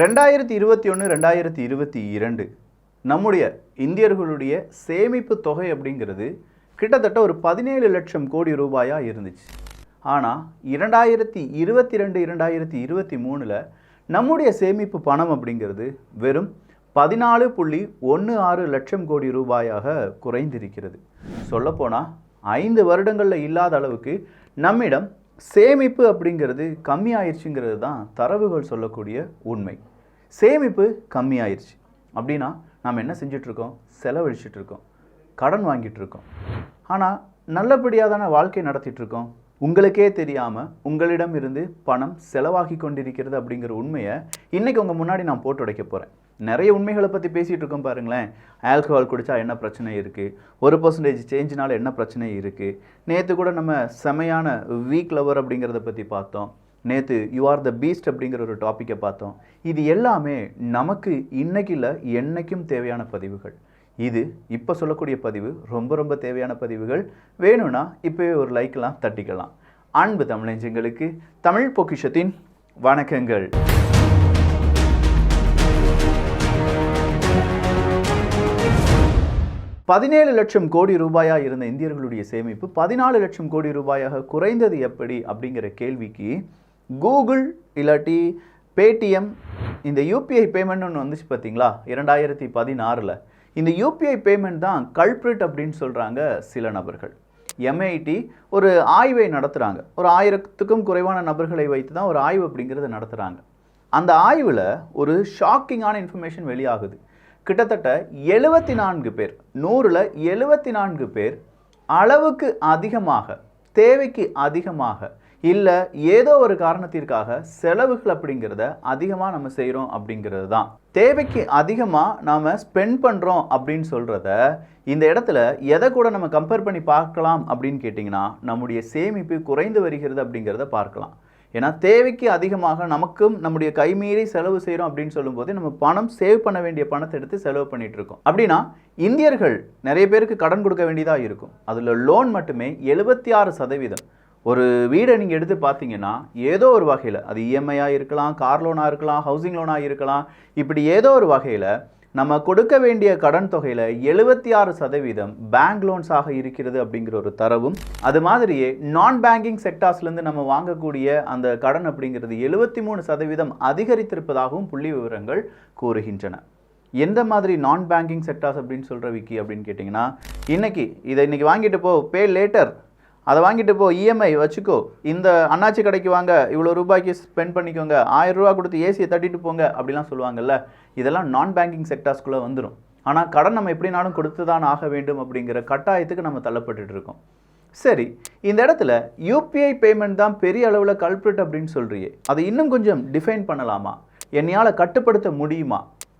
ரெண்டாயிரத்தி இருபத்தி ஒன்று ரெண்டாயிரத்தி இருபத்தி இரண்டு நம்முடைய இந்தியர்களுடைய சேமிப்பு தொகை அப்படிங்கிறது கிட்டத்தட்ட ஒரு பதினேழு லட்சம் கோடி ரூபாயாக இருந்துச்சு. ஆனால் இரண்டாயிரத்தி இருபத்தி ரெண்டு இரண்டாயிரத்தி இருபத்தி மூணில் நம்முடைய சேமிப்பு பணம் அப்படிங்கிறது வெறும் பதினாலு புள்ளி ஒன்று ஆறு லட்சம் கோடி ரூபாயாக குறைந்திருக்கிறது. சொல்லப்போனால் ஐந்து வருடங்களில் இல்லாத அளவுக்கு நம்மிடம் சேமிப்பு அப்படிங்கிறது கம்மி ஆயிடுச்சுங்கிறது தான் தரவுகள் சொல்லக்கூடிய உண்மை. சேமிப்பு கம்மி ஆயிடுச்சு அப்படின்னா நாம் என்ன செஞ்சிட்ருக்கோம்? செலவழிச்சிட்டு இருக்கோம் கடன் வாங்கிட்டு இருக்கோம் ஆனால் நல்லபடியாக தானே வாழ்க்கை நடத்திட்டுருக்கோம் உங்களுக்கே தெரியாமல் உங்களிடம் இருந்து பணம் செலவாகி கொண்டிருக்கிறது அப்படிங்கிற உண்மையை இன்றைக்கி உங்கள் முன்னாடி நான் போட்டு உடைக்க போகிறேன் நிறைய உண்மைகளை பற்றி பேசிகிட்டு இருக்கோம் பாருங்களேன். ஆல்கஹால் குடித்தா என்ன பிரச்சனை இருக்குது ஒரு பர்சன்டேஜ் சேஞ்சினால் என்ன பிரச்சனை இருக்குது நேற்று கூட நம்ம செமையான வீக் லவர் அப்படிங்கிறத பற்றி பார்த்தோம். நேற்று யூ ஆர் த பீஸ்ட் அப்படிங்கிற ஒரு டாப்பிக்கை பார்த்தோம். இது எல்லாமே நமக்கு இன்னைக்கு இல்லை என்னைக்கும் தேவையான பதிவுகள். இது இப்போ சொல்லக்கூடிய பதிவு ரொம்ப ரொம்ப தேவையான பதிவுகள். வேணும்னா இப்போவே ஒரு லைக்கெலாம் தட்டிக்கலாம். அன்பு தமிழஞ்சங்களுக்கு தமிழ் பொக்கிஷத்தின் வணக்கங்கள். பதினேழு லட்சம் கோடி ரூபாயாக இருந்த இந்தியர்களுடைய சேமிப்பு பதினாலு லட்சம் கோடி ரூபாயாக குறைந்தது எப்படி அப்படிங்கிற கேள்விக்கு கூகுள் இல்லாட்டி பேடிஎம் இந்த யூபிஐ பேமெண்ட் ஒன்று வந்துச்சு பார்த்தீங்களா இரண்டாயிரத்தி பதினாறில். இந்த யூபிஐ பேமெண்ட் தான் கல்பிரிட் அப்படின்னு சொல்கிறாங்க சில நபர்கள். எம்ஐடி ஒரு ஆய்வை நடத்துகிறாங்க ஒரு ஆயிரத்துக்கும் குறைவான நபர்களை வைத்து தான் ஒரு ஆய்வு அப்படிங்கிறத நடத்துகிறாங்க அந்த ஆய்வில் ஒரு ஷாக்கிங்கான இன்ஃபர்மேஷன் வெளியாகுது. கிட்டத்தட்ட எழுபத்தி நான்கு பேர் நூறில் எழுபத்தி நான்கு பேர் அளவுக்கு அதிகமாக தேவைக்கு அதிகமாக இல்லை ஏதோ ஒரு காரணத்திற்காக செலவுகள் அப்படிங்கிறத அதிகமாக நம்ம செய்கிறோம் அப்படிங்கிறது தான் தேவைக்கு அதிகமாக நாம் ஸ்பெண்ட் பண்ணுறோம் அப்படின்னு சொல்கிறத இந்த இடத்துல எதை கூட நம்ம கம்பேர் பண்ணி பார்க்கலாம் அப்படின்னு கேட்டிங்கன்னா நம்முடைய சேமிப்பு குறைந்து வருகிறது அப்படிங்கிறத பார்க்கலாம். ஏன்னா தேவைக்கு அதிகமாக நமக்கும் நம்முடைய கைமீறி செலவு செய்கிறோம் அப்படின்னு சொல்லும்போது நம்ம பணம் சேவ் பண்ண வேண்டிய பணத்தை எடுத்து செலவு பண்ணிட்டு இருக்கோம் அப்படின்னா இந்தியர்கள் நிறைய பேருக்கு கடன் கொடுக்க வேண்டியதாக இருக்கும். அதில் லோன் மட்டுமே எழுபத்தி ஆறு சதவீதம். ஒரு வீடை நீங்கள் எடுத்து பார்த்தீங்கன்னா ஏதோ ஒரு வகையில் அது இஎம்ஐயாக இருக்கலாம் கார் லோனாக இருக்கலாம் ஹவுசிங் லோனாக இருக்கலாம் இப்படி ஏதோ ஒரு வகையில் நம்ம கொடுக்க வேண்டிய கடன் தொகையில் எழுபத்தி ஆறு சதவீதம் பேங்க் லோன்ஸாக இருக்கிறது அப்படிங்கிற ஒரு தரவும் அது மாதிரியே நான் பேங்கிங் செக்டார்ஸ்லேருந்து நம்ம வாங்கக்கூடிய அந்த கடன் அப்படிங்கிறது எழுபத்தி மூணு சதவீதம் அதிகரித்திருப்பதாகவும் புள்ளி விவரங்கள் கூறுகின்றன. எந்த மாதிரி நான் பேங்கிங் செக்டார்ஸ் அப்படின்னு சொல்கிற விக்கி அப்படின்னு கேட்டிங்கன்னா இன்றைக்கி இதை இன்றைக்கி வாங்கிட்டு போ பே லேட்டர் அதை வாங்கிட்டு போ இஎம்ஐ வச்சுக்கோ. இந்த அண்ணாச்சி கடைக்கு வாங்க இவ்வளோ ரூபாய்க்கு ஸ்பெண்ட் பண்ணிக்கோங்க ஆயிரம் ரூபா கொடுத்து ஏசியை தட்டிட்டு போங்க அப்படிலாம் சொல்லுவாங்கல்ல. இதெல்லாம் நான் பேங்கிங் செக்டார்ஸ்குள்ளே வந்துடும் ஆனால் கடன் நம்ம எப்படினாலும் கொடுத்து தான் ஆக வேண்டும் அப்படிங்கிற கட்டாயத்துக்கு நம்ம தள்ளப்பட்டு இருக்கோம். சரி இந்த இடத்துல யூபிஐ பேமெண்ட் தான் பெரிய அளவில் கல்பிரிட் அப்படின்னு சொல்கிறியே அதை இன்னும் கொஞ்சம் டிஃபைன் பண்ணலாமா? என்னையால் கட்டுப்படுத்த முடியுமா?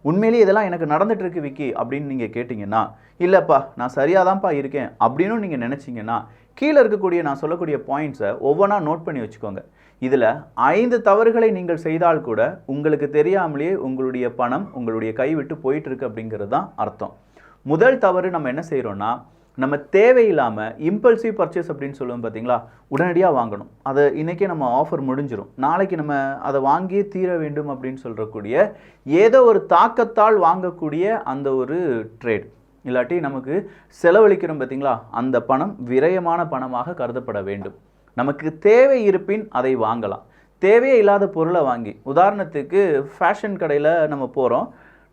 உண்மையிலேயே இதெல்லாம் எனக்கு நடந்துகிட்ருக்கு விக்கி அப்படின்னு நீங்கள் கேட்டிங்கன்னா இல்லைப்பா நான் சரியாக தான்ப்பா இருக்கேன் அப்படின்னு நீங்கள் நினச்சிங்கன்னா கீழே இருக்கக்கூடிய நான் சொல்லக்கூடிய பாயிண்ட்ஸை ஒவ்வொன்றா நோட் பண்ணி வச்சுக்கோங்க. இதில் ஐந்து தவறுகளை நீங்கள் செய்தால் கூட உங்களுக்கு தெரியாமலேயே உங்களுடைய பணம் உங்களுடைய கைவிட்டு போயிட்டுருக்கு போயிட்டு இருக்கு அப்படிங்கிறது தான் அர்த்தம். முதல் தவறு நம்ம என்ன செய்கிறோன்னா நம்ம தேவையில்லாமல் இம்பல்சிவ் பர்ச்சேஸ் அப்படின்னு சொல்லுவோம் பார்த்தீங்களா உடனடியாக வாங்கணும். அதை இன்றைக்கே நம்ம ஆஃபர் முடிஞ்சிடும் நாளைக்கு நம்ம அதை வாங்கியே தீர வேண்டும் அப்படின்னு சொல்கிறக்கூடிய ஏதோ ஒரு தாக்கத்தால் வாங்கக்கூடிய அந்த ஒரு ட்ரேட் இல்லாட்டி நமக்கு செலவழிக்கிறோம் பார்த்தீங்களா? அந்த பணம் விரயமான பணமாக கருதப்பட வேண்டும். நமக்கு தேவை இருப்பின் அதை வாங்கலாம். தேவையே இல்லாத பொருளை வாங்கி உதாரணத்துக்கு ஃபேஷன் கடையில் நம்ம போகிறோம்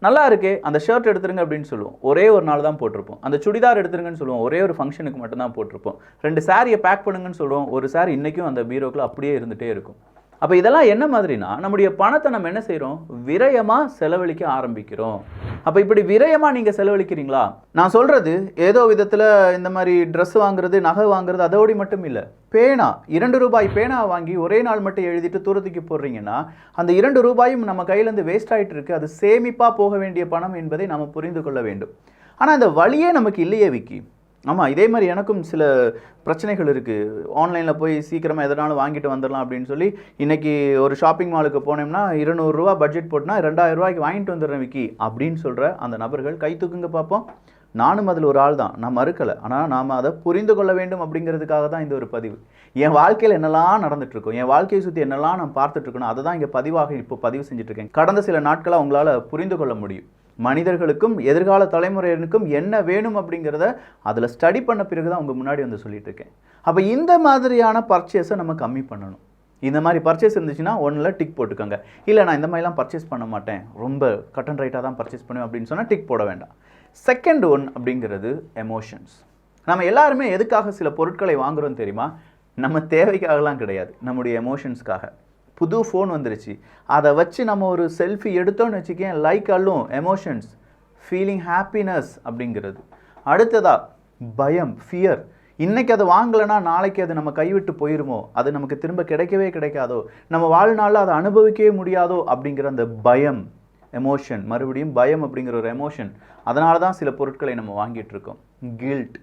நல்லா இருக்கே அந்த ஷர்ட் எடுத்துருங்க அப்படின்னு சொல்லுவோம். ஒரே ஒரு நாள் தான் போட்டிருப்போம். அந்த சுடிதார் எடுத்துருங்கன்னு சொல்லுவோம். ஒரே ஒரு ஃபங்க்ஷனுக்கு மட்டும்தான் போட்டிருப்போம். ரெண்டு சாரியை பேக் பண்ணுங்கன்னு சொல்லுவோம். ஒரு சாரி இன்றைக்கும் அந்த பீரோக்கில் அப்படியே இருந்துகிட்டே இருக்கும். அப்போ இதெல்லாம் என்ன மாதிரினா நம்முடைய பணத்தை நம்ம என்ன செய்கிறோம் விரயமாக செலவழிக்க ஆரம்பிக்கிறோம். அப்போ இப்படி விரயமாக நீங்கள் செலவழிக்கிறீங்களா? நான் சொல்கிறது ஏதோ விதத்தில் இந்த மாதிரி ட்ரெஸ் வாங்குறது நகை வாங்குறது அதோடு மட்டும் இல்லை. பேனா இரண்டு ரூபாய் பேனா வாங்கி ஒரே நாள் மட்டும் எழுதிட்டு தூரத்துக்கு போடுறீங்கன்னா அந்த இரண்டு ரூபாயும் நம்ம கையிலேருந்து வேஸ்ட் ஆகிட்டு இருக்கு. அது சேமிப்பாக போக வேண்டிய பணம் என்பதை நம்ம புரிந்து கொள்ள வேண்டும். ஆனால் அந்த வழியே நமக்கு இல்லையே விக்கி. ஆமாம் இதே மாதிரி எனக்கும் சில பிரச்சனைகள் இருக்குது ஆன்லைனில் போய் சீக்கிரமாக எதனாலும் வாங்கிட்டு வந்துடலாம் அப்படின்னு சொல்லி இன்றைக்கி ஒரு ஷாப்பிங் மாலுக்கு போனோம்னா இருநூறுரூவா பட்ஜெட் போட்டுனா ரெண்டாயிரம் ரூபாய்க்கு வாங்கிட்டு வந்துடுறேன் விக்கி அப்படின்னு சொல்கிற அந்த நபர்கள் கை தூக்குங்க பார்ப்போம் நானும் அதில் ஒரு ஆள் தான். நான் மறுக்கலை. ஆனால் நாம் அதை புரிந்து கொள்ள வேண்டும் அப்படிங்கிறதுக்காக தான் இந்த ஒரு பதிவு. என் வாழ்க்கையில் என்னெல்லாம் நடந்துட்டுருக்கோம் என் வாழ்க்கையை சுற்றி என்னெல்லாம் நான் பார்த்துட்ருக்கணும் அதை தான் இங்கே பதிவாக இப்போ பதிவு செஞ்சுட்ருக்கேன் கடந்த சில நாட்களாக உங்களால் புரிந்து கொள்ள முடியும். மனிதர்களுக்கும் எதிர்கால தலைமுறையினருக்கும் என்ன வேணும் அப்படிங்கிறத அதில் ஸ்டடி பண்ண பிறகு தான் உங்கள் முன்னாடி வந்து சொல்லிட்டு இருக்கேன். அப்போ இந்த மாதிரியான பர்ச்சேஸை நம்ம கம்மி பண்ணணும். இந்த மாதிரி பர்ச்சேஸ் இருந்துச்சுன்னா ஒன்றில் டிக் போட்டுக்கோங்க. இல்லை நான் இந்த மாதிரிலாம் பர்ச்சேஸ் பண்ண மாட்டேன். ரொம்ப கட் அண்ட் ரைட்டாக தான் பர்ச்சேஸ் பண்ணுவேன் அப்படின்னு சொன்னால் டிக் போட வேண்டாம். செகண்ட் ஒன் அப்படிங்கிறது எமோஷன்ஸ் நம்ம எல்லாருமே எதுக்காக சில பொருட்களை வாங்குறோம் தெரியுமா? நம்ம தேவைக்காகலாம் கிடையாது. நம்முடைய எமோஷன்ஸ்க்காக புது ஃபோன் வந்துருச்சு. அதை வச்சு நம்ம ஒரு செல்ஃபி எடுத்தோன்னு வச்சுக்கேன் லைக் அல்லும் எமோஷன்ஸ் ஃபீலிங் ஹாப்பினஸ் அப்படிங்கிறது. அடுத்ததா பயம் ஃபியர் இன்றைக்கி அதை வாங்கலைன்னா நாளைக்கு அது நம்ம கைவிட்டு போயிருமோ? அது நமக்கு திரும்ப கிடைக்கவே கிடைக்காதோ? நம்ம வாழ்நாளில் அதை அனுபவிக்கவே முடியாதோ? அப்படிங்கிற அந்த பயம் எமோஷன் மறுபடியும் பயம் அப்படிங்கிற ஒரு எமோஷன் அதனால தான் சில பொருட்களை நம்ம வாங்கிட்டு இருக்கோம். கில்ட்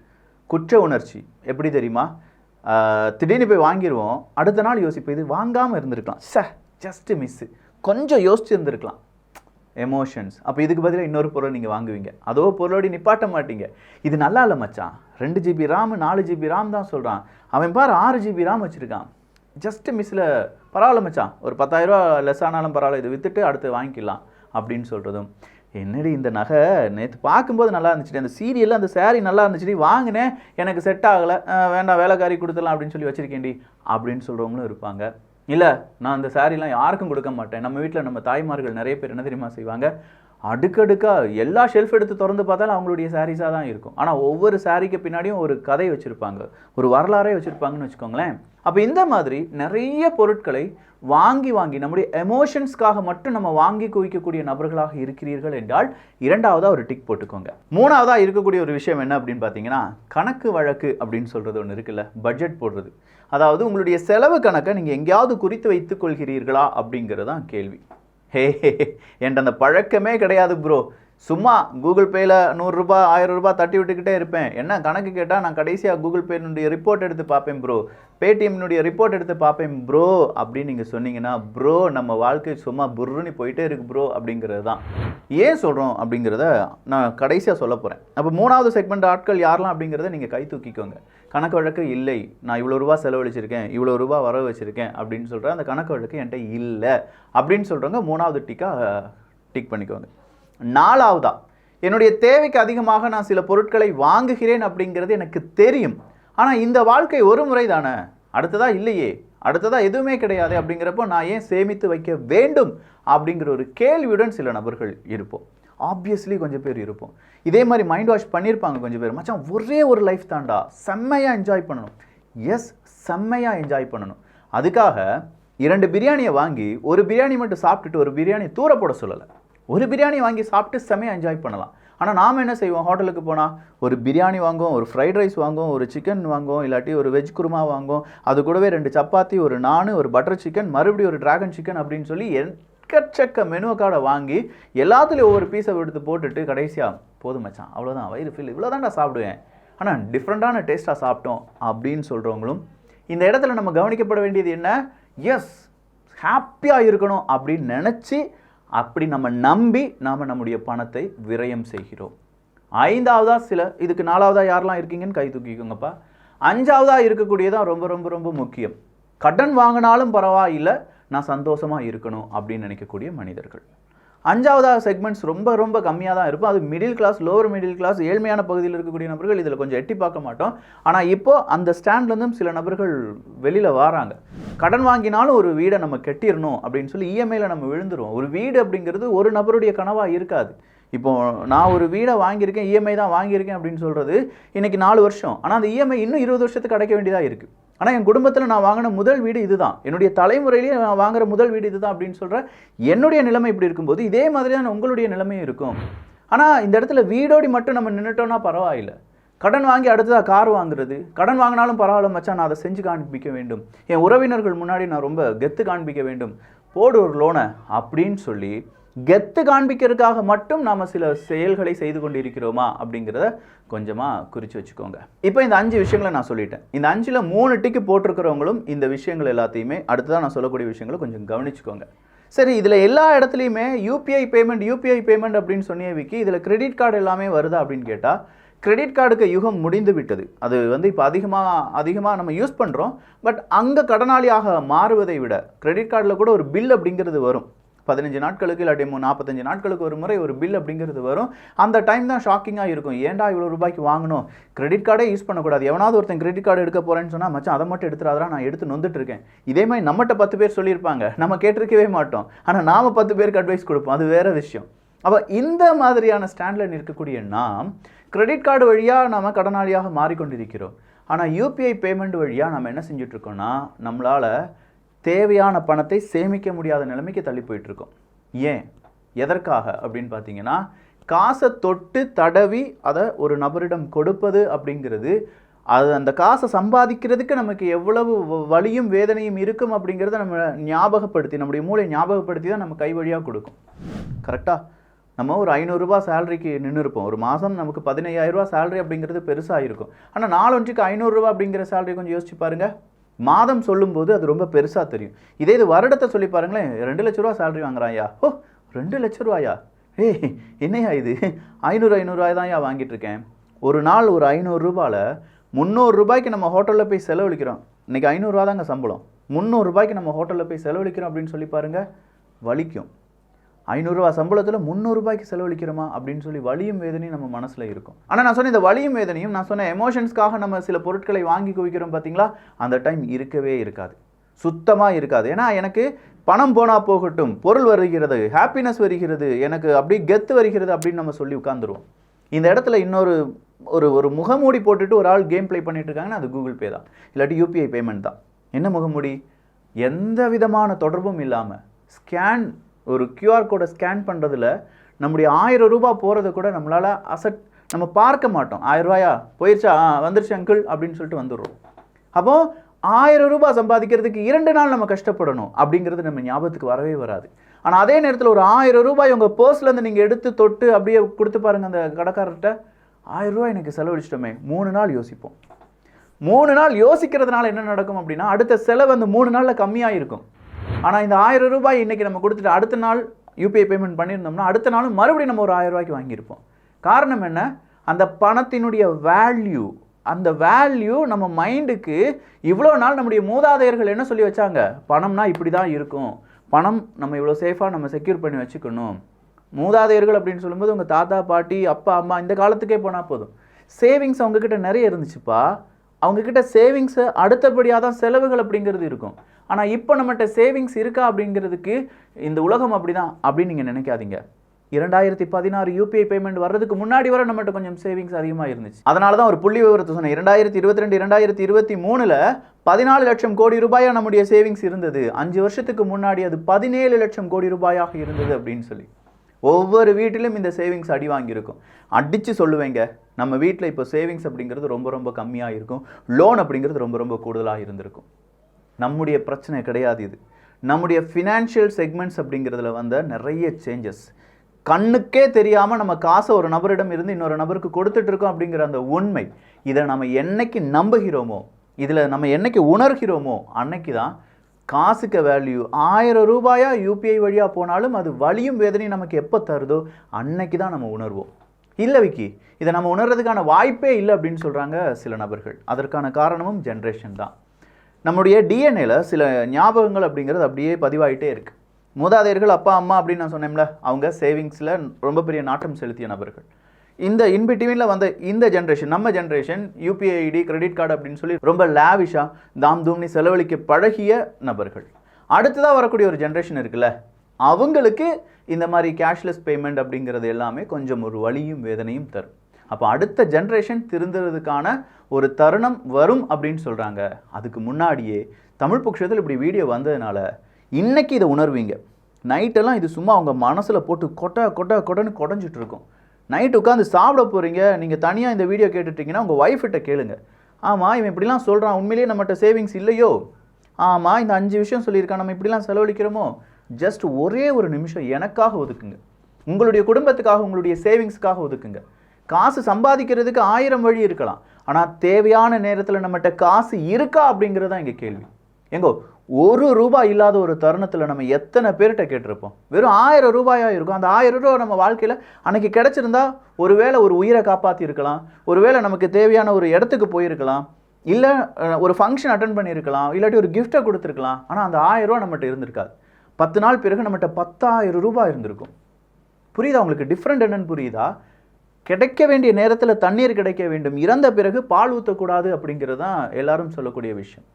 குற்ற உணர்ச்சி. எப்படி தெரியுமா? திடீர்னு போய் வாங்கிடுவோம் அடுத்த நாள் யோசிப்போம் இது வாங்காமல் இருந்திருக்கலாம். ச ஜஸ்ட்டு மிஸ்ஸு கொஞ்சம் யோசிச்சு இருந்திருக்கலாம் எமோஷன்ஸ் அப்போ இதுக்கு பதிலாக இன்னொரு பொருள் நீங்கள் வாங்குவீங்க. அதோ பொருளோடி நிப்பாட்ட மாட்டீங்க. இது நல்லா இல்லை மச்சான். ரெண்டு ஜிபி ராம் நாலு ஜிபி ராம் தான் சொல்கிறான் அவன் பார் ஆறு ஜிபி ராம் வச்சுருக்கான். ஜஸ்ட்டு மிஸ்ஸில் பரவாயில்ல மச்சான். ஒரு பத்தாயிரரூவா லெஸ் ஆனாலும் பரவாயில்ல இது விற்றுட்டு அடுத்து வாங்கிக்கலாம் அப்படின்னு சொல்கிறதும் என்னடி இந்த நகை? நேற்று பார்க்கும்போது நல்லா இருந்துச்சு அந்த சீரியலில் அந்த சேரீ நல்லா இருந்துச்சுடி. வாங்கினேன். எனக்கு செட் ஆகலை. வேண்டாம் வேலைக்காரி கொடுத்துலாம் அப்படின்னு சொல்லி வச்சுருக்கேன்டி அப்படின்னு சொல்கிறவங்களும் இருப்பாங்க. இல்லை நான் அந்த சாரீலாம் யாருக்கும் கொடுக்க மாட்டேன். நம்ம வீட்டில் நம்ம தாய்மார்கள் நிறைய பேர் என்ன தெரியுமா செய்வாங்க? அடுக்கடுக்காக எல்லா ஷெல்ஃப் எடுத்து திறந்து பார்த்தாலும் அவங்களுடைய சாரீஸாக தான் இருக்கும். ஆனால் ஒவ்வொரு சாரீக்கு பின்னாடியும் ஒரு கதை வச்சுருப்பாங்க. ஒரு வரலாறே வச்சுருப்பாங்கன்னு வச்சுக்கோங்களேன். அப்போ இந்த மாதிரி நிறைய பொருட்களை வாங்கி வாங்கி நம்முடைய எமோஷன்ஸ்க்காக மட்டும் நம்ம வாங்கி குவிக்கக்கூடிய நபர்களாக இருக்கிறீர்கள் என்றால் இரண்டாவதாக ஒரு டிக் போட்டுக்கோங்க. மூணாவதாக இருக்கக்கூடிய ஒரு விஷயம் என்ன அப்படின்னு பார்த்தீங்கன்னா கணக்கு வழக்கு அப்படின்னு சொல்கிறது ஒன்று இருக்குல்ல பட்ஜெட் போடுறது. அதாவது உங்களுடைய செலவு கணக்கை நீங்கள் எங்கேயாவது குறித்து வைத்துக் கொள்கிறீர்களா அப்படிங்கிறது தான் கேள்வி. ஹே என்ற அந்த பழக்கமே கிடையாது ப்ரோ. சும்மா கூகுள் பேயில் நூறுரூபா ஆயிரம் ரூபாய் தட்டி விட்டுக்கிட்டே இருப்பேன். என்ன கணக்கு கேட்டால் நான் கடைசியாக கூகுள் பேனுடைய ரிப்போர்ட் எடுத்து பார்ப்பேன் ப்ரோ பேடிஎம்னுடைய ரிப்போர்ட் எடுத்து பார்ப்பேன் ப்ரோ அப்படின்னு நீங்கள் சொன்னீங்கன்னா ப்ரோ நம்ம வாழ்க்கை சும்மா புர்ருன்னு போயிட்டே இருக்கு ப்ரோ அப்படிங்கிறது தான். ஏன் சொல்கிறோம் அப்படிங்கிறத நான் கடைசியாக சொல்ல போகிறேன் அப்போ மூணாவது செக்மெண்ட் ஆட்கள் யாரெல்லாம் அப்படிங்கிறத நீங்கள் கை தூக்கிக்கோங்க. கணக்கு வழக்கு இல்லை. நான் இவ்வளோ ரூபா செலவழிச்சிருக்கேன் இவ்வளோ ரூபா வர வச்சுருக்கேன் அப்படின்னு சொல்கிறேன் அந்த கணக்கு வழக்கு என்கிட்ட இல்லை அப்படின்னு சொல்கிறவங்க மூணாவது டிக்காக டிக் பண்ணிக்கோங்க. நாலாவதா? என்னுடைய தேவைக்கு அதிகமாக நான் சில பொருட்களை வாங்குகிறேன் அப்படிங்கிறது எனக்கு தெரியும். ஆனால் இந்த வாழ்க்கை ஒரு முறை தானே? அடுத்ததா இல்லையே. அடுத்ததா எதுவுமே கிடையாது அப்படிங்கிறப்போ நான் ஏன் சேமித்து வைக்க வேண்டும் அப்படிங்கிற ஒரு கேள்வியுடன் சில நபர்கள் இருப்போம். ஆப்வியஸ்லி கொஞ்சம் பேர் இருப்போம். இதே மாதிரி மைண்ட் வாஷ் பண்ணியிருப்பாங்க கொஞ்சம் பேர். மச்சான் ஒரே ஒரு லைஃப் தாண்டா செம்மையாக என்ஜாய் பண்ணணும். எஸ் செம்மையாக என்ஜாய் பண்ணணும். அதுக்காக இரண்டு பிரியாணியை வாங்கி ஒரு பிரியாணி மட்டும் சாப்பிட்டுட்டு ஒரு பிரியாணி தூர போட சொல்லலை. ஒரு பிரியாணி வாங்கி சாப்பிட்டு செமையாக என்ஜாய் பண்ணலாம். ஆனால் நாம் என்ன செய்வோம்? ஹோட்டலுக்கு போனால் ஒரு பிரியாணி வாங்குவோம் ஒரு ஃப்ரைட் ரைஸ் வாங்குவோம் ஒரு சிக்கன் வாங்குவோம் இல்லாட்டி ஒரு வெஜ் குருமா வாங்குவோம். அது கூடவே ரெண்டு சப்பாத்தி ஒரு நான் ஒரு பட்டர் சிக்கன் மறுபடியும் ஒரு டிராகன் சிக்கன் அப்படின்னு சொல்லி எக்கச்சக்க மெனு கார்டை வாங்கி எல்லாத்துலேயும் ஒவ்வொரு பீஸை எடுத்து போட்டுட்டு கடைசியாக போதும் மச்சான் அவ்வளோதான் வயிறு ஃபில் இவ்வளோ தான்டா சாப்பிடுவேன். ஆனால் டிஃப்ரெண்ட்டான டேஸ்ட்டாக சாப்பிட்டோம் அப்படின்னு சொல்கிறவங்களும் இந்த இடத்துல நம்ம கவனிக்கப்பட வேண்டியது என்ன? எஸ் ஹாப்பியாக இருக்கணும் அப்படின்னு நினச்சி அப்படி நம்ம நம்பி நாம் நம்முடைய பணத்தை விரயம் செய்கிறோம். ஐந்தாவதா சில இதுக்கு நாலாவதா யாரெல்லாம் இருக்கீங்கன்னு கை தூக்கிக்கோங்கப்பா. அஞ்சாவதா இருக்கக்கூடியதான் ரொம்ப ரொம்ப ரொம்ப முக்கியம். கடன் வாங்கினாலும் பரவாயில்லை நான் சந்தோஷமாக இருக்கணும் அப்படின்னு நினைக்கக்கூடிய மனிதர்கள். அஞ்சாவதாக செக்மெண்ட்ஸ் ரொம்ப ரொம்ப கம்மியாக தான் இருக்கும். அது middle class lower middle class ஏழ்மையான பகுதியில் இருக்கக்கூடிய நபர்கள் இதில் கொஞ்சம் எட்டி பார்க்க மாட்டோம். ஆனால் இப்போது அந்த ஸ்டாண்ட்லேருந்தும் சில நபர்கள் வெளியில் வராங்க. கடன் வாங்கினாலும் ஒரு வீடை நம்ம கட்டிடணும் அப்படின்னு சொல்லி இஎம்ஐயில் நம்ம விழுந்துருவோம். ஒரு வீடு அப்படிங்கிறது ஒரு நபருடைய கனவாக இருக்காது. இப்போ நான் ஒரு வீடை வாங்கியிருக்கேன் இஎம்ஐ தான் வாங்கியிருக்கேன் அப்படின்னு சொல்கிறது இன்றைக்கி நாலு வருஷம். ஆனால் அந்த இஎம்ஐ இன்னும் இருபது வருஷத்துக்கு அடைக்க வேண்டியதாக இருக்குது ஆனால் என் குடும்பத்தில் நான் வாங்கின முதல் வீடு இதுதான். என்னுடைய தலைமுறையிலேயே நான் வாங்குற முதல் வீடு இதுதான் அப்படின்னு சொல்கிற என்னுடைய நிலைமை இப்படி இருக்கும்போது இதே மாதிரி தான் உங்களுடைய நிலைமையும் இருக்கும். ஆனால் இந்த இடத்துல வீடோடி மட்டும் நம்ம நின்றுட்டோம்னா பரவாயில்லை. கடன் வாங்கி அடுத்ததாக கார் வாங்குறது கடன் வாங்கினாலும் பரவாயில்ல மச்சான் நான் அதை செஞ்சு காண்பிக்க வேண்டும். என் உறவினர்கள் முன்னாடி நான் ரொம்ப கெத்து காண்பிக்க வேண்டும். போடு ஒரு லோனை அப்படின்னு சொல்லி கெத்து காண்பிக்கிறதுக்காக மட்டும் நாம் சில செயல்களை செய்து கொண்டு இருக்கிறோமா அப்படிங்கிறத கொஞ்சமாக குறித்து வச்சுக்கோங்க. இப்போ இந்த அஞ்சு விஷயங்களை நான் சொல்லிட்டேன். இந்த அஞ்சில் மூணு டிக்கு போட்டிருக்கிறவங்களும் இந்த விஷயங்கள் எல்லாத்தையுமே அடுத்ததான் நான் சொல்லக்கூடிய விஷயங்களை கொஞ்சம் கவனிச்சுக்கோங்க. சரி இதில் எல்லா இடத்துலையுமே யூபிஐ பேமெண்ட் யூபிஐ பேமெண்ட் அப்படின்னு சொன்னிய விக்கி. இதில் கிரெடிட் கார்டு எல்லாமே வருதா அப்படின்னு கேட்டால் கிரெடிட் கார்டுக்கு யுகம் முடிந்து விட்டது. அது வந்து இப்போ அதிகமாக அதிகமாக நம்ம யூஸ் பண்ணுறோம் பட் அங்கே கடனாளியாக மாறுவதை விட கிரெடிட் கார்டில் கூட ஒரு பில் அப்படிங்கிறது வரும். பதினஞ்சு நாட்களுக்கு இல்லாட்டி நாற்பத்தஞ்சு நாட்களுக்கு ஒரு முறை ஒரு பில் அப்படிங்கிறது வரும். அந்த டைம் தான் ஷாக்கிங்காக இருக்கும். ஏன்டா இவ்வளோ ரூபாய்க்கு வாங்கணும்? கிரெடிட் கார்டே யூஸ் பண்ணக்கூடாது. எவனாவது ஒருத்தன் கிரெடிட் கார்டு எடுக்க போகிறேன்னு சொன்னால் மச்சான் அதை மட்டும் எடுத்துறாதான் நான் எடுத்து நொந்துட்டு இருக்கேன். இதே மாதிரி நம்மகிட்ட பத்து பேர் சொல்லியிருப்பாங்க. நம்ம கேட்டிருக்கவே மாட்டோம். ஆனால் நாம் பத்து பேருக்கு அட்வைஸ் கொடுப்போம். அது வேற விஷயம். அப்போ இந்த மாதிரியான ஸ்டாண்டில் இருக்கக்கூடிய நாம் கிரெடிட் கார்டு வழியாக நம்ம கடனாளியாக மாறிக்கொண்டிருக்கிறோம். ஆனால் யூபிஐ பேமெண்ட் வழியாக நம்ம என்ன செஞ்சிட்ருக்கோம்னா நம்மளால் தேவையான பணத்தை சேமிக்க முடியாத நிலைமைக்கு தள்ளி போயிட்டுருக்கோம். ஏன்? எதற்காக? அப்படின்னு பார்த்தீங்கன்னா காசை தொட்டு தடவி அதை ஒரு நபரிடம் கொடுப்பது அப்படிங்கிறது அது அந்த காசை சம்பாதிக்கிறதுக்கு நமக்கு எவ்வளவு வ- வலியும் வேதனையும் இருக்கும் அப்படிங்கிறத நம்ம ஞாபகப்படுத்தி நம்முடைய மூளை ஞாபகப்படுத்தி தான் நம்ம கை வழியாக கொடுக்கும். கரெக்டாக நம்ம ஒரு ஐநூறுரூபா சேலரிக்கு நின்று இருப்போம் ஒரு மாதம் நமக்கு பதினையாயிரரூபா சேலரி அப்படிங்கிறது பெருசாக இருக்கும் ஆனால் நாலொன்றுக்கு ஐநூறுரூவா அப்படிங்கிற சேலரி கொஞ்சம் யோசிச்சு பாருங்க. மாதம் சொல்லும்போது அது ரொம்ப பெருசாக தெரியும். இதே இது வருடத்தை சொல்லி பாருங்களேன் ரெண்டு லட்ச ரூபா சேலரி வாங்குறாயா ஓ ரெண்டு லட்ச ரூபாயா? ஏய் என்னையா இது? ஐநூறு ஐநூறுரூவாய் தான் வாங்கிட்டு இருக்கேன். ஒரு நாள் ஒரு ஐநூறு ரூபாயில் முந்நூறு ரூபாய்க்கு நம்ம ஹோட்டலில் போய் செலவழிக்கிறோம். இன்றைக்கி ஐநூறுரூவா தாங்க சம்பளம். முந்நூறுரூபாய்க்கு நம்ம ஹோட்டலில் போய் செலவழிக்கிறோம் அப்படின்னு சொல்லி பாருங்கள் வலிக்கும். ஐநூறுரூவா சம்பளத்தில் முந்நூறுரூபாய்க்கு செலவழிக்கிறோமா அப்படின்னு சொல்லி வலியும் வேதனையும் நம்ம மனசில் இருக்கும். ஆனால் நான் சொன்ன இந்த வலியும் வேதனையும் நான் சொன்ன எமோஷன்ஸ்க்காக நம்ம சில பொருட்களை வாங்கி குவிக்கிறோம் பார்த்தீங்களா அந்த டைம் இருக்கவே இருக்காது. சுத்தமாக இருக்காது. ஏன்னா எனக்கு பணம் போனால் போகட்டும் பொருள் வருகிறது ஹாப்பினஸ் வருகிறது எனக்கு அப்படி கெத்து வருகிறது அப்படின்னு நம்ம சொல்லி உட்காந்துருவோம் இந்த இடத்துல இன்னொரு ஒரு ஒரு முகமூடி போட்டுட்டு ஒரு ஆள் கேம் ப்ளே பண்ணிட்டு இருக்காங்கன்னா அது கூகுள் பே தான். இல்லாட்டி யூபிஐ பேமெண்ட் தான். என்ன முகமூடி? எந்த விதமான தொடர்பும் இல்லாமல் ஸ்கேன் ஒரு கியூஆர் கோடை ஸ்கேன் பண்ணுறதுல நம்முடைய ஆயிரம் ரூபாய் போகிறத கூட நம்மளால் அசட் நம்ம பார்க்க மாட்டோம். ஆயிரம் ரூபாயா? போயிடுச்சா ஆ வந்துருச்சு அங்கிள் அப்படின்னு சொல்லிட்டு வந்துடுறோம். அப்போ ஆயிரம் ரூபாய் சம்பாதிக்கிறதுக்கு இரண்டு நாள் நம்ம கஷ்டப்படணும் அப்படிங்கிறது நம்ம ஞாபகத்துக்கு வரவே வராது. ஆனால் அதே நேரத்தில் ஒரு ஆயிரம் ரூபாய் உங்கள் பர்ஸ்லேருந்து நீங்கள் எடுத்து தொட்டு அப்படியே கொடுத்து பாருங்கள் அந்த கடைக்காரர்கிட்ட ஆயிரம் ரூபாய் எனக்கு செலவழிச்சிட்டோமே மூணு நாள் யோசிப்போம். மூணு நாள் யோசிக்கிறதுனால என்ன நடக்கும் அப்படின்னா அடுத்த செலவு அந்த மூணு நாளில் கம்மியாக இருக்கும் ஆனால் இந்த ஆயிரம் ரூபாய் இன்றைக்கி நம்ம கொடுத்துட்டு அடுத்த நாள் யூபிஐ பேமெண்ட் பண்ணியிருந்தோம்னா அடுத்த நாளும் மறுபடியும் நம்ம ஒரு ஆயிரம் ரூபாய்க்கு வாங்கியிருப்போம். காரணம் என்ன? அந்த பணத்தினுடைய வேல்யூ அந்த வேல்யூ நம்ம மைண்டுக்கு இவ்வளோ நாள் நம்முடைய மூதாதையர்கள் என்ன சொல்லி வச்சாங்க? பணம்னா இப்படி தான் இருக்கும். பணம் நம்ம இவ்வளோ சேஃபாக நம்ம செக்யூர் பண்ணி வச்சுக்கணும். மூதாதையர்கள் அப்படின்னு சொல்லும்போது உங்கள் தாத்தா பாட்டி அப்பா அம்மா இந்த காலத்துக்கே போனால் போதும். சேவிங்ஸ் அவங்கக்கிட்ட நிறைய இருந்துச்சுப்பா. அவங்கக்கிட்ட சேவிங்ஸு அடுத்தபடியாக தான் செலவுகள் அப்படிங்கிறது இருக்கும். ஆனால் இப்போ நம்மகிட்ட சேவிங்ஸ் இருக்கா அப்படிங்கிறதுக்கு இந்த உலகம் அப்படிதான் அப்படின்னு நீங்கள் நினைக்காதீங்க. இரண்டாயிரத்தி பதினாறு யூபிஐ பேமெண்ட் வர்றதுக்கு முன்னாடி வர நம்மகிட்ட கொஞ்சம் சேவிங்ஸ் அதிகமாக இருந்துச்சு. அதனால தான் ஒரு புள்ளி விவரத்தை சொன்னேன். இரண்டாயிரத்தி இருபத்தி ரெண்டு இரண்டாயிரத்தி இருபத்தி மூணில் பதினாலு லட்சம் கோடி ரூபாயாக நம்முடைய சேவிங்ஸ் இருந்தது. அஞ்சு வருஷத்துக்கு முன்னாடி அது பதினேழு லட்சம் கோடி ரூபாயாக இருந்தது அப்படின்னு சொல்லி. ஒவ்வொரு வீட்டிலும் இந்த சேவிங்ஸ் அடி வாங்கியிருக்கும். அடித்து சொல்லுவேங்க நம்ம வீட்டில் இப்போ சேவிங்ஸ் அப்படிங்கிறது ரொம்ப ரொம்ப கம்மியாக இருக்கும். லோன் அப்படிங்கிறது ரொம்ப ரொம்ப கூடுதலாக இருந்திருக்கும். நம்முடைய பிரச்சனை கிடையாது இது. நம்முடைய ஃபினான்ஷியல் செக்மெண்ட்ஸ் அப்படிங்கிறதுல வந்த நிறைய சேஞ்சஸ் கண்ணுக்கே தெரியாமல் நம்ம காசை ஒரு நபரிடம் இருந்து இன்னொரு நபருக்கு கொடுத்துட்ருக்கோம் அப்படிங்கிற அந்த உண்மை இதை நம்ம என்னைக்கு நம்புகிறோமோ இதில் நம்ம என்னைக்கு உணர்கிறோமோ அன்னைக்கு தான் காசுக்கு வேல்யூ ஆயிரம் ரூபாயா யூபிஐ வழியாக போனாலும் அது வலியும் வேதனையும் நமக்கு எப்போ தருதோ அன்னைக்கு தான் நம்ம உணர்வோம். இல்லை விக்கி இதை நம்ம உணர்றதுக்கான வாய்ப்பே இல்லை அப்படின்னு சொல்கிறாங்க சில நபர்கள். அதற்கான காரணமும் ஜென்ரேஷன் தான். நம்முடைய டிஎன்ஏல சில ஞாபகங்கள் அப்படிங்கிறது அப்படியே பதிவாயிட்டே இருக்குது மூதாதையர்கள் அப்பா அம்மா அப்படின்னு நான் சொன்னேன்ல அவங்க சேவிங்ஸில் ரொம்ப பெரிய நாட்டம் செலுத்திய நபர்கள். இந்த இன்பிட்வீனில் வந்த இந்த ஜென்ரேஷன் நம்ம generation UPI ID credit card அப்படின்னு சொல்லி ரொம்ப லேவிஷாக தாம் தூம்னி செலவழிக்க பழகிய நபர்கள். அடுத்ததாக வரக்கூடிய ஒரு ஜென்ரேஷன் இருக்குல்ல அவங்களுக்கு இந்த மாதிரி கேஷ்லெஸ் பேமெண்ட் அப்படிங்கிறது எல்லாமே கொஞ்சம் ஒரு வழியும் வேதனையும் தரும். அப்போ அடுத்த ஜென்ரேஷன் திருந்துறதுக்கான ஒரு தருணம் வரும் அப்படின்னு சொல்கிறாங்க அதுக்கு முன்னாடியே தமிழ் பட்சத்தில் இப்படி வீடியோ வந்ததுனால இன்றைக்கி இதை உணர்வீங்க. நைட்டெல்லாம் இது சும்மா அவங்க மனசில் போட்டு கொட்டை கொட்டை கொடன்னு கொடைஞ்சிட்ருக்கும் நைட் உட்காந்து சாப்பிட போகிறீங்க நீங்கள் தனியாக இந்த வீடியோ கேட்டுட்டீங்கன்னா உங்கள் ஒய்ஃபிட்ட கேளுங்க. ஆமாம் இவன் இப்படிலாம் சொல்கிறான் உண்மையிலேயே நம்மகிட்ட சேவிங்ஸ் இல்லையோ? ஆமாம் இந்த அஞ்சு விஷயம் சொல்லியிருக்கான் நம்ம இப்படிலாம் செலவழிக்கிறோமோ? ஜஸ்ட் ஒரே ஒரு நிமிஷம் எனக்காக ஒதுக்குங்க. உங்களுடைய குடும்பத்துக்காக உங்களுடைய சேவிங்ஸ்க்காக ஒதுக்குங்க. காசு சம்பாதிக்கிறதுக்கு ஆயிரம் வழி இருக்கலாம். ஆனால் தேவையான நேரத்தில் நம்மகிட்ட காசு இருக்கா அப்படிங்கிறது தான் இங்கே கேள்வி. எங்கோ ஒரு ரூபாய் இல்லாத ஒரு தருணத்தில் நம்ம எத்தனை பேர்கிட்ட கேட்டிருப்போம்? வெறும் ஆயிரம் ரூபாயாக இருக்கும். அந்த ஆயிரம் ரூபா நம்ம வாழ்க்கையில் அன்றைக்கி கிடச்சிருந்தா ஒரு ஒருவேளை ஒரு உயிரை காப்பாற்றியிருக்கலாம் ஒரு ஒருவேளை நமக்கு தேவையான ஒரு இடத்துக்கு போயிருக்கலாம். இல்லை ஒரு ஃபங்க்ஷன் அட்டன் பண்ணியிருக்கலாம். இல்லாட்டி ஒரு கிஃப்ட்டை கொடுத்துருக்கலாம். ஆனால் அந்த ஆயிரம் ரூபா நம்மகிட்ட இருந்திருக்காது. பத்து நாள் பிறகு நம்மகிட்ட பத்தாயிரம் ரூபாய் இருந்திருக்கும். புரியுதா உங்களுக்கு? டிஃப்ரெண்ட் என்னன்னு புரியுதா? கிடைக்க வேண்டிய நேரத்தில் தண்ணீர் கிடைக்க வேண்டும். இறந்த பிறகு பால் ஊற்றக்கூடாது அப்படிங்கிறது தான் எல்லாரும் சொல்லக்கூடிய விஷயம்.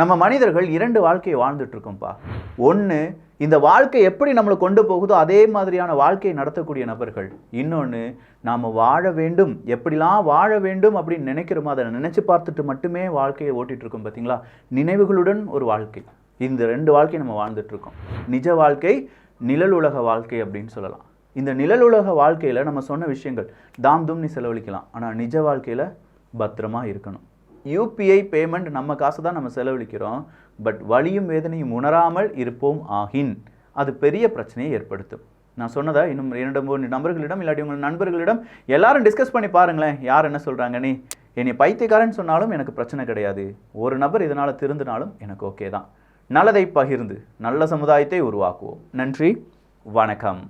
நம்ம மனிதர்கள் இரண்டு வாழ்க்கையை வாழ்ந்துட்டு இருக்கோம்ப்பா ஒன்று இந்த வாழ்க்கை எப்படி நம்மளை கொண்டு போகுதோ அதே மாதிரியான வாழ்க்கையை நடத்தக்கூடிய நபர்கள். இன்னொன்று நாம் வாழ வேண்டும். எப்படிலாம் வாழ வேண்டும் அப்படின்னு நினைக்கிறோமோ அதை நினச்சி பார்த்துட்டு மட்டுமே வாழ்க்கையை ஓட்டிகிட்டு இருக்கோம் பார்த்தீங்களா? நினைவுகளுடன் ஒரு வாழ்க்கை. இந்த ரெண்டு வாழ்க்கை நம்ம வாழ்ந்துட்டு இருக்கோம் நிஜ வாழ்க்கை நிழல் உலக வாழ்க்கை அப்படின்னு சொல்லலாம். இந்த நிழல் உலக வாழ்க்கையில் நம்ம சொன்ன விஷயங்கள் தாம் தும்னி செலவழிக்கலாம். ஆனால் நிஜ வாழ்க்கையில் பத்திரமா இருக்கணும். யூபிஐ பேமெண்ட் நம்ம காசு தான் நம்ம செலவழிக்கிறோம். பட் வலியும் வேதனையும் உணராமல் இருப்போம் ஆகின். அது பெரிய பிரச்சனையை ஏற்படுத்தும். நான் சொன்னதை? இன்னும் இரண்டு மூணு நபர்களிடம் இல்லாட்டி உங்கள் நண்பர்களிடம் எல்லாரும் டிஸ்கஸ் பண்ணி பாருங்களேன் யார் என்ன சொல்கிறாங்கன்னு என்னை பைத்தியக்காரன் சொன்னாலும் எனக்கு பிரச்சனை கிடையாது. ஒரு நபர் இதனால் திருந்தினாலும் எனக்கு ஓகே தான். நல்லதை பகிர்ந்து நல்ல சமுதாயத்தை உருவாக்குவோம். நன்றி வணக்கம்.